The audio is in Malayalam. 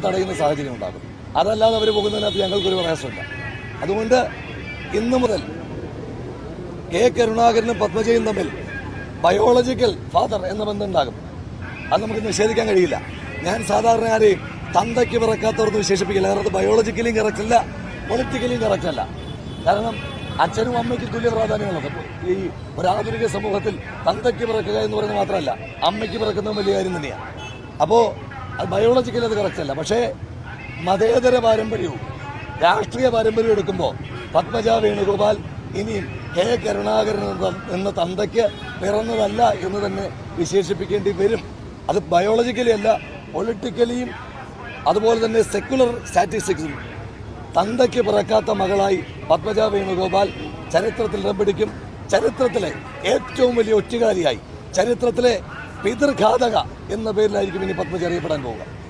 തടയുന്ന സാഹചര്യം ഉണ്ടാകും. അതല്ലാതെ അവർ പോകുന്നതിനകത്ത് ഞങ്ങൾക്കൊരു പ്രയാസമില്ല. അതുകൊണ്ട് ഇന്നു മുതൽ കെ കരുണാകരനും പത്മജയും തമ്മിൽ ബയോളജിക്കൽ ഫാദർ എന്ന ബന്ധം ഉണ്ടാകും അത് നമുക്ക് നിഷേധിക്കാൻ കഴിയില്ല. ഞാൻ സാധാരണ ആരെയും തന്തയ്ക്ക് പിറക്കാത്തവർക്ക് വിശേഷിപ്പിക്കില്ല. കാരണം അത് ബയോളജിക്കലിയും കറക്റ്റ് പൊളിറ്റിക്കലിയും കറക്റ്റ് കാരണം അച്ഛനും അമ്മയ്ക്കും തുല്യ പ്രാധാന്യമുള്ളത്. ഈ ഒരു ആധുനിക സമൂഹത്തിൽ തന്തയ്ക്ക് പിറക്കുക എന്ന് പറയുന്നത് മാത്രമല്ല അമ്മയ്ക്ക് പിറക്കുന്നതും വലിയ കാര്യം തന്നെയാണ് അപ്പോൾ അത് ബയോളജിക്കലി അത് കറക്റ്റ് അല്ല. പക്ഷേ മതേതര പാരമ്പര്യവും രാഷ്ട്രീയ പാരമ്പര്യം എടുക്കുമ്പോൾ പത്മജ വേണുഗോപാൽ ഇനിയും കെ കരുണാകരൻ എന്ന- തന്തയ്ക്ക് പിറന്നതല്ല എന്ന് തന്നെ വിശേഷിപ്പിക്കേണ്ടി വരും. അത് ബയോളജിക്കലി അല്ല പൊളിറ്റിക്കലിയും അതുപോലെ തന്നെ സെക്കുലർ സ്റ്റാറ്റിസ്റ്റിക്സും തന്തയ്ക്ക് പിറക്കാത്ത മകളായി പത്മജ വേണുഗോപാൽ ചരിത്രത്തിൽ ഇടം പിടിക്കും. ചരിത്രത്തിലെ ഏറ്റവും വലിയ ഒറ്റുകാരിയായി. ചരിത്രത്തിലെ പിതൃഘാതക എന്ന പേരിലായിരിക്കും ഇനി പത്മജ അറിയപ്പെടാൻ പോവുക.